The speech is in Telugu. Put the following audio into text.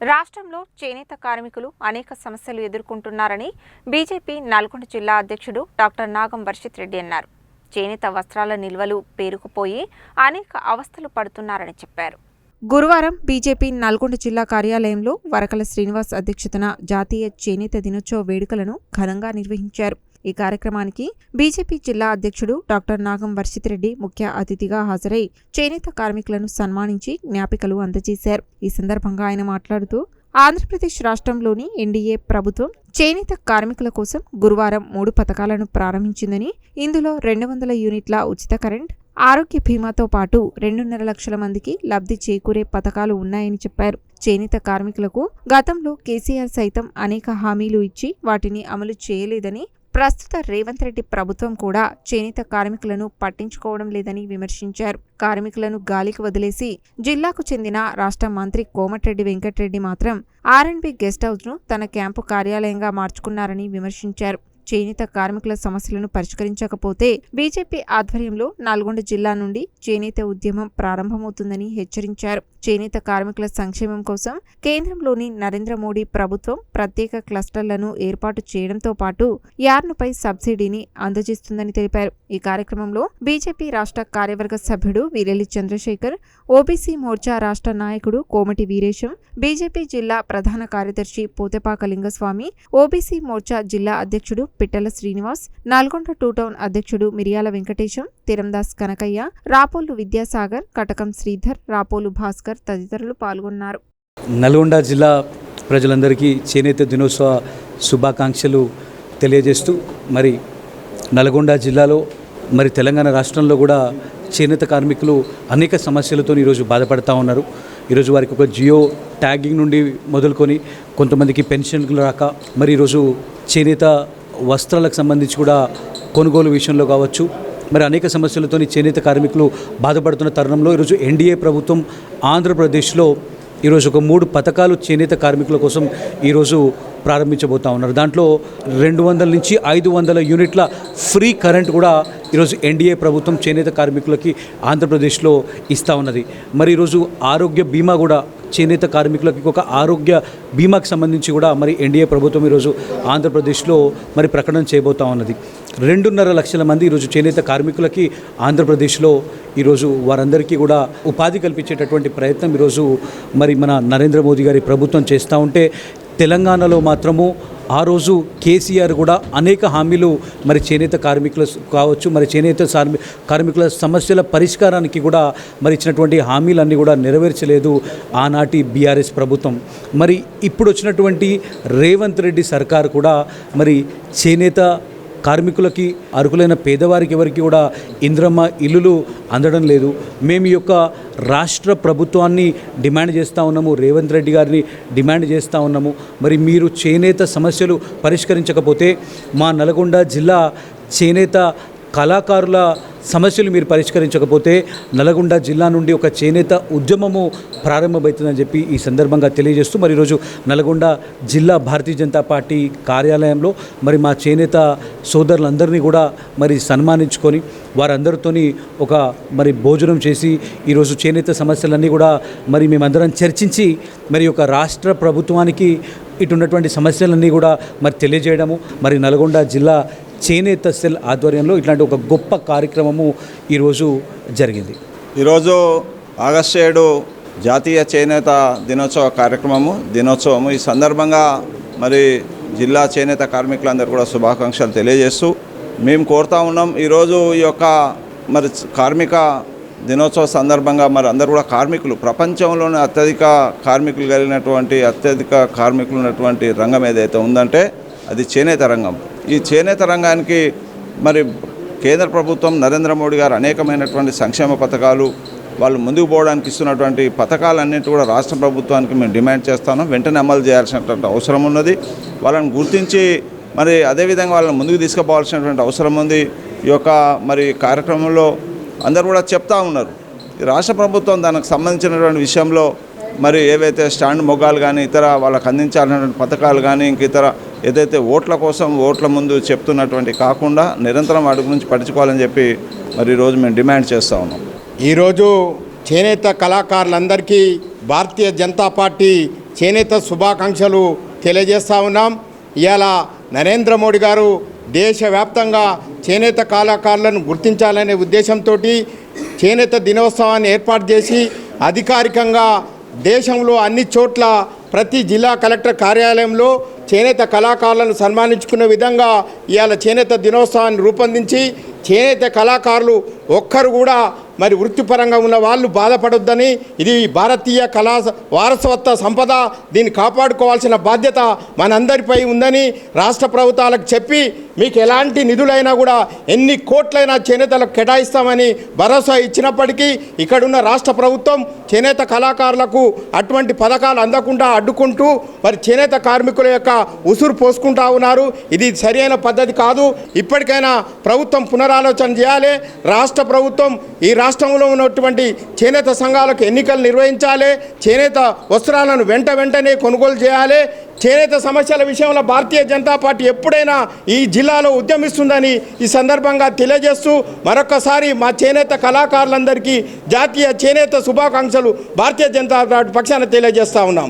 రాష్ట్రంలో చేనేత కార్మికులు అనేక సమస్యలు ఎదుర్కొంటున్నారని బీజేపీ నల్గొండ జిల్లా అధ్యక్షుడు డాక్టర్ నాగం వర్షిత్ రెడ్డి అన్నారు. చేనేత వస్త్రాల నిల్వలు పేరుకుపోయి అనేక అవస్థలు పడుతున్నారని చెప్పారు. గురువారం బీజేపీ నల్గొండ జిల్లా కార్యాలయంలో వరకల శ్రీనివాస్ అధ్యక్షతన జాతీయ చేనేత దినోత్సవ వేడుకలను ఘనంగా నిర్వహించారు. ఈ కార్యక్రమానికి బీజేపీ జిల్లా అధ్యక్షుడు డాక్టర్ నాగం వర్షిత్ రెడ్డి ముఖ్య అతిథిగా హాజరై చేనేత కార్మికులను సన్మానించి జ్ఞాపికలు అందజేశారు. ఈ సందర్భంగా ఆయన మాట్లాడుతూ ఆంధ్రప్రదేశ్ రాష్ట్రంలోని ఎన్డీఏ ప్రభుత్వం చేనేత కార్మికుల కోసం గురువారం మూడు పథకాలను ప్రారంభించిందని ఇందులో రెండు వందల యూనిట్ల ఉచిత కరెంట్ ఆరోగ్య బీమాతో పాటు రెండున్నర లక్షల మందికి లబ్ధి చేకూరే పథకాలు ఉన్నాయని చెప్పారు. చేనేత కార్మికులకు గతంలో కేసీఆర్ సైతం అనేక హామీలు ఇచ్చి వాటిని అమలు చేయలేదని ప్రస్తుత రేవంత్ రెడ్డి ప్రభుత్వం కూడా చేనేత కార్మికులను పట్టించుకోవడం లేదని విమర్శించారు. కార్మికులను గాలికి వదిలేసి జిల్లాకు చెందిన రాష్ట్ర మంత్రి కోమటిరెడ్డి వెంకటరెడ్డి మాత్రం ఆర్ఎండ్బి గెస్ట్ హౌస్ను తన క్యాంపు కార్యాలయంగా మార్చుకున్నారని విమర్శించారు. చేనేత కార్మికుల సమస్యలను పరిష్కరించకపోతే బీజేపీ ఆధ్వర్యంలో నల్గొండ జిల్లా నుండి చేనేత ఉద్యమం ప్రారంభమవుతుందని హెచ్చరించారు. చేనేత కార్మికుల సంక్షేమం కోసం కేంద్రంలోని నరేంద్ర మోడీ ప్రభుత్వం ప్రత్యేక క్లస్టర్లను ఏర్పాటు చేయడంతో పాటు యార్నుపై సబ్సిడీని అందజేస్తుందని తెలిపారు. ఈ కార్యక్రమంలో బీజేపీ రాష్ట్ర కార్యవర్గ సభ్యుడు వీరెల్లి చంద్రశేఖర్ ఓబీసీ మోర్చా రాష్ట్ర నాయకుడు కోమటి వీరేశం బీజేపీ జిల్లా ప్రధాన కార్యదర్శి పోతెపాక లింగస్వామి ఓబీసీ మోర్చా జిల్లా అధ్యక్షుడు పిట్టల శ్రీనివాస్ నల్గొండ టూ టౌన్ అధ్యక్షుడు మిరియాల వెంకటేశం తీరందాస్ కనకయ్య రాపోలు విద్యాసాగర్ కటకం శ్రీధర్ రాపోలు భాస్కర్ తదితరులు పాల్గొన్నారు. నల్గొండ జిల్లా ప్రజలందరికీ చేనేత దినోత్సవ శుభాకాంక్షలు తెలియజేస్తూ మరి నల్గొండ జిల్లాలో మరి తెలంగాణ రాష్ట్రంలో కూడా చేనేత కార్మికులు అనేక సమస్యలతో ఈరోజు బాధపడతా ఉన్నారు. ఈరోజు వారికి ఒక జియో ట్యాగింగ్ నుండి మొదలుకొని కొంతమందికి పెన్షన్లు రాక మరి ఈరోజు చేనేత వస్త్రాలకు సంబంధించి కూడా కొనుగోలు విషయంలో కావచ్చు మరి అనేక సమస్యలతోని చేనేత కార్మికులు బాధపడుతున్న తరుణంలో ఈరోజు ఎన్డీఏ ప్రభుత్వం ఆంధ్రప్రదేశ్లో ఈరోజు ఒక మూడు పథకాలు చేనేత కార్మికుల కోసం ఈరోజు ప్రారంభించబోతా ఉన్నారు. దాంట్లో రెండు వందల నుంచి ఐదు వందల యూనిట్ల ఫ్రీ కరెంట్ కూడా ఈరోజు ఎన్డీఏ ప్రభుత్వం చేనేత కార్మికులకి ఆంధ్రప్రదేశ్లో ఇస్తూ ఉన్నది. మరి ఈరోజు ఆరోగ్య బీమా కూడా చేనేత కార్మికులకి ఒక ఆరోగ్య బీమాకి సంబంధించి కూడా మరి ఎన్డీఏ ప్రభుత్వం ఈరోజు ఆంధ్రప్రదేశ్లో మరి ప్రకటన చేయబోతా ఉన్నది. రెండున్నర లక్షల మంది ఈరోజు చేనేత కార్మికులకి ఆంధ్రప్రదేశ్లో ఈరోజు వారందరికీ కూడా ఉపాధి కల్పించేటటువంటి ప్రయత్నం ఈరోజు మరి మన నరేంద్ర మోదీ గారి ప్రభుత్వం చేస్తూ ఉంటే తెలంగాణలో మాత్రము ఆ రోజు కేసీఆర్ కూడా అనేక హామీలు మరి చేనేత కార్మికులు కావచ్చు మరి చేనేత కార్మికుల సమస్యల పరిష్కారానికి కూడా మరి ఇచ్చినటువంటి హామీలన్నీ కూడా నెరవేర్చలేదు ఆనాటి బీఆర్ఎస్ ప్రభుత్వం. మరి ఇప్పుడు వచ్చినటువంటి రేవంత్ రెడ్డి సర్కార్ కూడా మరి చేనేత కార్మికులకి అర్హులైన పేదవారికి ఎవరికి కూడా ఇంద్రమ్మ ఇల్లులు అందడం లేదు. మేము ఈ యొక్క రాష్ట్ర ప్రభుత్వాన్ని డిమాండ్ చేస్తూ ఉన్నాము. రేవంత్ రెడ్డి గారిని డిమాండ్ చేస్తూ ఉన్నాము. మరి మీరు చేనేత సమస్యలు పరిష్కరించకపోతే మా నల్గొండ జిల్లా చేనేత కళాకారుల సమస్యలు మీరు పరిష్కరించకపోతే నల్గొండ జిల్లా నుండి ఒక చేనేత ఉద్యమము ప్రారంభమవుతుందని చెప్పి ఈ సందర్భంగా తెలియజేస్తూ మరి ఈరోజు నల్గొండ జిల్లా భారతీయ జనతా పార్టీ కార్యాలయంలో మరి మా చేనేత సోదరులందరినీ కూడా మరి సన్మానించుకొని వారందరితోని ఒక మరి భోజనం చేసి ఈరోజు చేనేత సమస్యలన్నీ కూడా మరి మేమందరం చర్చించి మరి ఒక రాష్ట్ర ప్రభుత్వానికి ఇటున్నటువంటి సమస్యలన్నీ కూడా మరి తెలియజేయడము. మరి నల్గొండ జిల్లా చేనేత సెల్ ఆధ్వర్యంలో ఇట్లాంటి ఒక గొప్ప కార్యక్రమము ఈరోజు జరిగింది. ఈరోజు ఆగస్టు ఏడు జాతీయ చేనేత దినోత్సవ కార్యక్రమము దినోత్సవము. ఈ సందర్భంగా మరి జిల్లా చేనేత కార్మికులందరూ కూడా శుభాకాంక్షలు తెలియజేస్తూ మేము కోరుతా ఉన్నాం ఈరోజు ఈ యొక్క మరి కార్మిక దినోత్సవ సందర్భంగా మరి అందరూ కూడా కార్మికులు ప్రపంచంలోనే అత్యధిక కార్మికులు కలిగినటువంటి అత్యధిక కార్మికులు ఉన్నటువంటి రంగం ఏదైతే ఉందంటే అది చేనేత రంగం. ఈ చేనేత రంగానికి మరి కేంద్ర ప్రభుత్వం నరేంద్ర మోడీ గారు అనేకమైనటువంటి సంక్షేమ పథకాలు వాళ్ళు ముందుకు పోవడానికి ఇస్తున్నటువంటి పథకాలన్నింటి కూడా రాష్ట్ర ప్రభుత్వానికి మేము డిమాండ్ చేస్తాను. వెంటనే అమలు చేయాల్సినటువంటి అవసరం ఉన్నది. వాళ్ళని గుర్తించి మరి అదేవిధంగా వాళ్ళని ముందుకు తీసుకుపోవాల్సినటువంటి అవసరం ఉంది. ఈ యొక్క మరి కార్యక్రమంలో అందరూ కూడా చెప్తా ఉన్నారు. ఈ రాష్ట్ర ప్రభుత్వం దానికి సంబంధించినటువంటి విషయంలో మరి ఏవైతే స్టాండ్ మొగ్గాలు కానీ ఇతర వాళ్ళకు అందించాల్సినటువంటి పథకాలు కానీ ఇంక ఇతర ఏదైతే ఓట్ల కోసం ఓట్ల ముందు చెప్తున్నటువంటి కాకుండా నిరంతరం వాటి గురించి పట్టించుకోవాలని చెప్పి మరి ఈరోజు మేము డిమాండ్ చేస్తూ ఉన్నాం. ఈరోజు చేనేత కళాకారులందరికీ భారతీయ జనతా పార్టీ చేనేత శుభాకాంక్షలు తెలియజేస్తా ఉన్నాం. ఇవాళ నరేంద్ర మోడీ గారు దేశవ్యాప్తంగా చేనేత కళాకారులను గుర్తించాలనే ఉద్దేశంతో చేనేత దినోత్సవాన్ని ఏర్పాటు చేసి అధికారికంగా దేశంలో అన్ని చోట్ల ప్రతి జిల్లా కలెక్టర్ కార్యాలయంలో చేనేత కళాకారులను సన్మానించుకునే విధంగా ఇవాళ చేనేత దినోత్సవాన్ని రూపొందించి చేనేత కళాకారులు ఒక్కరు కూడా మరి వృత్తిపరంగా ఉన్న వాళ్ళు బాధపడొద్దని ఇది భారతీయ కళా వారసత్వ సంపద దీన్ని కాపాడుకోవాల్సిన బాధ్యత మనందరిపై ఉందని రాష్ట్ర ప్రభుత్వాలకు చెప్పి మీకు ఎలాంటి నిధులైనా కూడా ఎన్ని కోట్లైనా చేనేతలకు కేటాయిస్తామని భరోసా ఇచ్చినప్పటికీ ఇక్కడున్న రాష్ట్ర ప్రభుత్వం చేనేత కళాకారులకు అటువంటి పథకాలు అందకుండా అడ్డుకుంటూ మరి చేనేత కార్మికుల యొక్క ఉసురు పోసుకుంటా ఉన్నారు. ఇది సరైన పద్ధతి కాదు. ఇప్పటికైనా ప్రభుత్వం పునరాలోచన చేయాలి. రాష్ట్ర ప్రభుత్వం ఈ రాష్ట్రంలో ఉన్నటువంటి చేనేత సంఘాలకు ఎన్నికలు నిర్వహించాలి. చేనేత వస్త్రాలను వెంట వెంటనే కొనుగోలు చేయాలి. చేనేత సమస్యల విషయంలో భారతీయ జనతా పార్టీ ఎప్పుడైనా ఈ జిల్లాలో ఉద్యమిస్తుందని ఈ సందర్భంగా తెలియజేస్తూ మరొకసారి మా చేనేత కళాకారులందరికీ జాతీయ చేనేత శుభాకాంక్షలు భారతీయ జనతా పార్టీ పక్షాన తెలియజేస్తా ఉన్నాం.